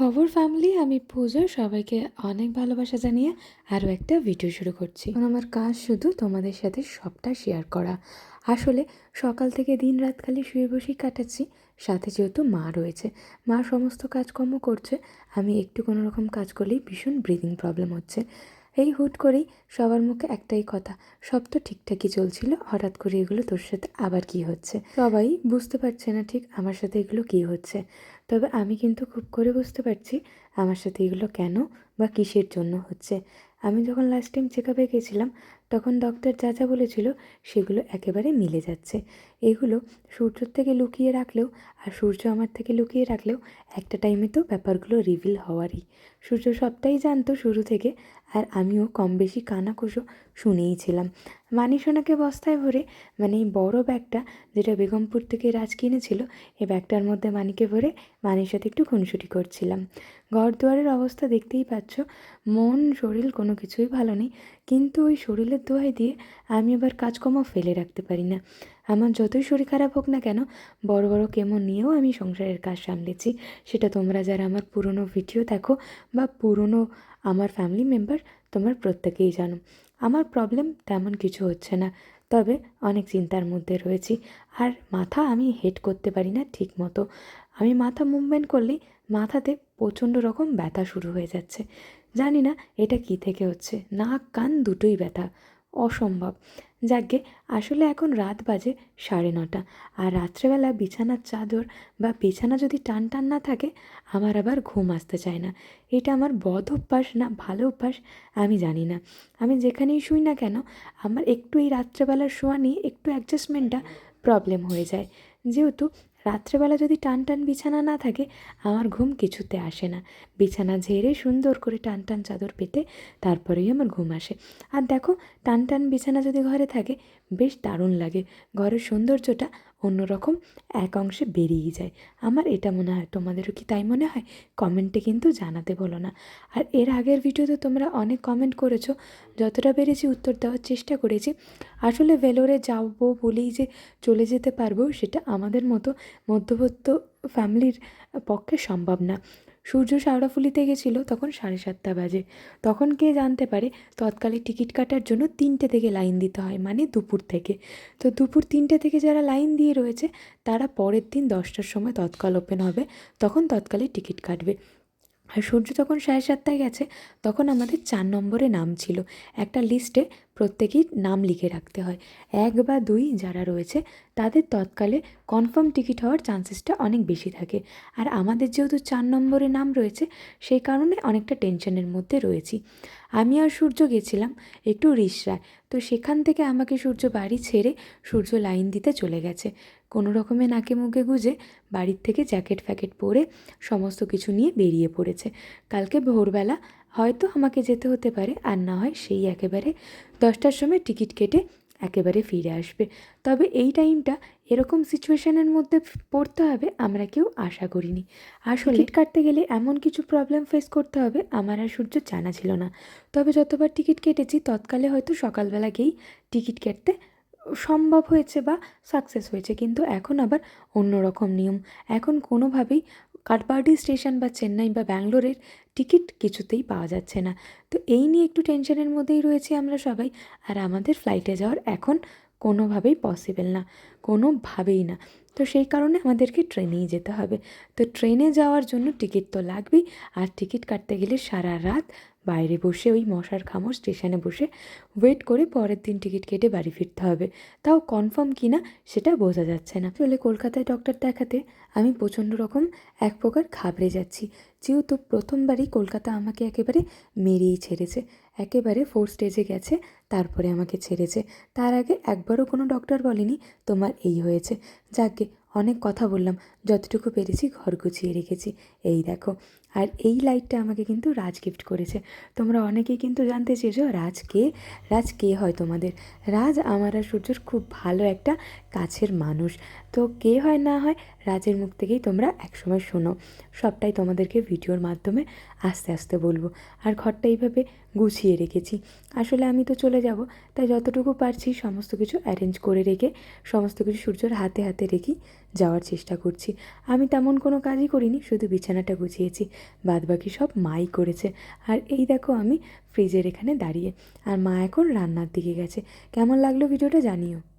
খবর ফ্যামিলি আমি পূজা, সবাইকে অনেক ভালোবাসা জানিয়ে আরও একটা ভিডিও শুরু করছি। আমার কাজ শুধু তোমাদের সাথে সবটা শেয়ার করা। আসলে সকাল থেকে দিন রাত খালি শুয়ে বসেই কাটাচ্ছি, সাথে যেহেতু মা রয়েছে। মা সমস্ত কাজকর্ম করছে, আমি একটু কোনো রকম কাজ করলেই ভীষণ ব্রিদিং প্রবলেম হচ্ছে। এই হুট করেই সবার মুখে একটাই কথা, সব তো ঠিকঠাকই চলছিল, হঠাৎ করে এগুলো তোর সাথে আবার কি হচ্ছে? সবাই বুঝতে পারছে না ঠিক আমার সাথে এগুলো কি হচ্ছে। তবে আমি কিন্তু খুব করে বুঝতে পারছি আমার সাথে এগুলো কেন বা কিসের জন্য হচ্ছে। আমি যখন লাস্ট টাইম চেক আপে গেছিলাম, তখন ডক্টর যা যা বলেছিল সেগুলো একেবারে মিলে যাচ্ছে। এগুলো সূর্যর থেকে লুকিয়ে রাখলেও আর সূর্য আমার থেকে লুকিয়ে রাখলেও একটা টাইমে তো ব্যাপারগুলো রিভিল হওয়ারই। সূর্য সবটাই জানতো শুরু থেকে আর আমিও কম বেশি কানাকুশো শুনেই ছিলাম। মানিসোনাকে বস্তায় ভরে মানে এই বড়ো ব্যাগটা যেটা বেগমপুর থেকে রাজ কিনেছিল এই ব্যাগটার মধ্যে মানিকে ভরে মানির সাথে একটু খুনসুটি করছিলাম। ঘর দুয়ারের অবস্থা দেখতেই পাচ্ছ, মন, শরীর কোনো কিছুই ভালো নেই। কিন্তু ওই শরীরের দোয়াই দিয়ে আমি আবার কাজকর্ম ফেলে রাখতে পারি না। আমার যতই শরীর খারাপ হোক না কেন, বড় বড় কেমো নিয়েও আমি সংসারের কাজ সামলেছি। সেটা তোমরা যারা আমার পুরনো ভিডিও দেখো বা পুরনো আমার ফ্যামিলি মেম্বার তোমার প্রত্যেকেই জানো। আমার প্রবলেম তেমন কিছু হচ্ছে না, তবে অনেক চিন্তার মধ্যে রয়েছি। আর মাথা আমি হেড করতে পারি না ঠিক মতো আমি মাথা মুভমেন্ট করলেই মাথাতে প্রচণ্ড রকম ব্যথা শুরু হয়ে যাচ্ছে। জানি না এটা কি থেকে হচ্ছে। নাক, কান দুটোই ব্যথা। অসম্ভব। যাকে আসলে এখন রাত বাজে সাড়ে নটা। আর রাত্রেবেলা বিছানার চাদর বা বিছানা যদি টান টান না থাকে, আমার আবার ঘুম আসতে চায় না। এটা আমার বদ অভ্যাস না ভালো অভ্যাস, আমি জানি না আমি যেখানেই শুই না কেন, আমার একটু এই রাত্রেবেলার শোয়া নিয়ে একটু অ্যাডজাস্টমেন্টটা প্রবলেম হয়ে যায়। যেহেতু রাত্রেবেলা যদি টান টান বিছানা না থাকে, আমার ঘুম কিছুতে আসে না। বিছানা ঝেড়ে সুন্দর করে টান টান চাদর পেতে তারপরেই আমার ঘুম আসে। আর দেখো টান টান বিছানা যদি ঘরে থাকে, বেশ দারুণ লাগে। ঘরের সৌন্দর্যটা অন্যরকম এক অংশে বেরিয়ে যায়। আমার এটা মনে হয়, তোমাদেরও কি তাই মনে হয়? কমেন্টে কিন্তু জানাতে বলো না। আর এর আগের ভিডিওতে তোমরা অনেক কমেন্ট করেছ, যতটা পেরেছি উত্তর দেওয়ার চেষ্টা করেছি। আসলে ভেলোরে যাব বলেই যে চলে যেতে পারব, সেটা আমাদের মতো মধ্যবর্ত ফ্যামিলির পক্ষে সম্ভব না। সূর্য শাওড়াফুলিতে গেছিল তখন সাড়ে সাতটা বাজে। তখন কে জানতে পারে তৎকালে টিকিট কাটার জন্য তিনটে থেকে লাইন দিতে হয় মানে দুপুর থেকে। তো দুপুর তিনটে থেকে যারা লাইন দিয়ে রয়েছে, তারা পরের দিন দশটার সময় তৎকাল ওপেন হবে, তখন তৎকালে টিকিট কাটবে। আর সূর্য যখন সাড়ে সাতটায় গেছে, তখন আমাদের চার নম্বরে নাম ছিল। একটা লিস্টে প্রত্যেকেই নাম লিখে রাখতে হয়। এক বা দুই যারা রয়েছে, তাদের তৎকালে কনফার্ম টিকিট হওয়ার চান্সেসটা অনেক বেশি থাকে। আর আমাদের যেহেতু চার নম্বরে নাম রয়েছে, সেই কারণে অনেকটা টেনশনের মধ্যে রয়েছি। আমি আর সূর্য গেছিলাম একটু রিসরায়, তো সেখান থেকে আমাকে সূর্য বাড়ি ছেড়ে সূর্য লাইন দিতে চলে গেছে। কোনো রকমে নাকে মুখে গুজে বাড়ির থেকে জ্যাকেট ফ্যাকেট পরে সমস্ত কিছু নিয়ে বেরিয়ে পড়েছে। কালকে ভোরবেলা হয়তো আমাকে যেতে হতে পারে আর না হয় সেই একেবারে দশটার সময় টিকিট কেটে একেবারে ফিরে আসবে। তবে এই টাইমটা এরকম সিচুয়েশানের মধ্যে পড়তে হবে আমরা কেউ আশা করিনি। আসলে টিকিট কাটতে গেলে এমন কিছু প্রবলেম ফেস করতে হবে আমার আর সূর্য জানা ছিল না। তবে যতবার টিকিট কেটেছি তৎকালে হয়তো সকালবেলা গিয়েই টিকিট কাটতে সম্ভব হয়েছে বা সাকসেস হয়েছে, কিন্তু এখন আবার অন্যরকম নিয়ম। এখন কোনোভাবেই কাটবাডি স্টেশন বা চেন্নাই বা ব্যাঙ্গলোরের টিকিট কিছুতেই পাওয়া যাচ্ছে না। তো এই নিয়ে একটু টেনশনের মধ্যেই রয়েছি আমরা সবাই। আর আমাদের ফ্লাইটে যাওয়ার এখন কোনোভাবেই পসিবল না, কোনোভাবেই না। তো সেই কারণে আমাদেরকে ট্রেনেই যেতে হবে। তো ট্রেনে যাওয়ার জন্য টিকিট তো লাগবেই, আর টিকিট কাটতে গেলে সারা রাত বাইরে বসে ওই মশার খামর স্টেশনে বসে ওয়েট করে পরের দিন টিকিট কেটে বাড়ি ফিরতে হবে। তাও কনফার্ম কি না সেটা বোঝা যাচ্ছে না। চলে কলকাতায় ডক্টর দেখাতে আমি প্রচণ্ড রকম এক প্রকার ঘাবড়ে যাচ্ছি। যেহেতু প্রথমবারই কলকাতা আমাকে একেবারে মেরেই ছেড়েছে। একেবারে ফোর স্টেজে গেছে, তারপরে আমাকে ছেড়েছে। তার আগে একবারও কোনো ডক্টর বলেনি, তোমার এই হয়েছে। যাকে অনেক কথা বললাম, যতটুকু পেরেছি ঘর গুছিয়ে রেখেছি। এই দেখো আর এই লাইটটা আমাকে কিন্তু রাজ গিফট করেছে। তোমরা অনেকেই কিন্তু জানতে চেয়েছো, রাজ কে? রাজ কে হয় তোমাদের? রাজ আমার আর সূর্যর খুব ভালো একটা কাছের মানুষ। তো কে হয় না হয় রাজের মুখ থেকেই তোমরা একসময় শোনো। সবটাই তোমাদেরকে ভিডিওর মাধ্যমে আস্তে আস্তে বলব। আর ঘরটা এইভাবে গুছিয়ে রেখেছি। আসলে আমি তো চলে যাব, তাই যতটুকু পারছি সমস্ত কিছু অ্যারেঞ্জ করে রেখে, সমস্ত কিছু সূর্যর হাতে হাতে রেখেই যাওয়ার চেষ্টা করছি। আমি তেমন কোনো কাজই করিনি, শুধু বিছানাটা গুছিয়েছি। বাদ বাকি সব মাই করেছে। আর এই দেখো আমি ফ্রিজের এখানে দাঁড়িয়ে। আর মা এখন রান্নার দিকে গেছে। কেমন লাগল ভিডিওটা জানিও।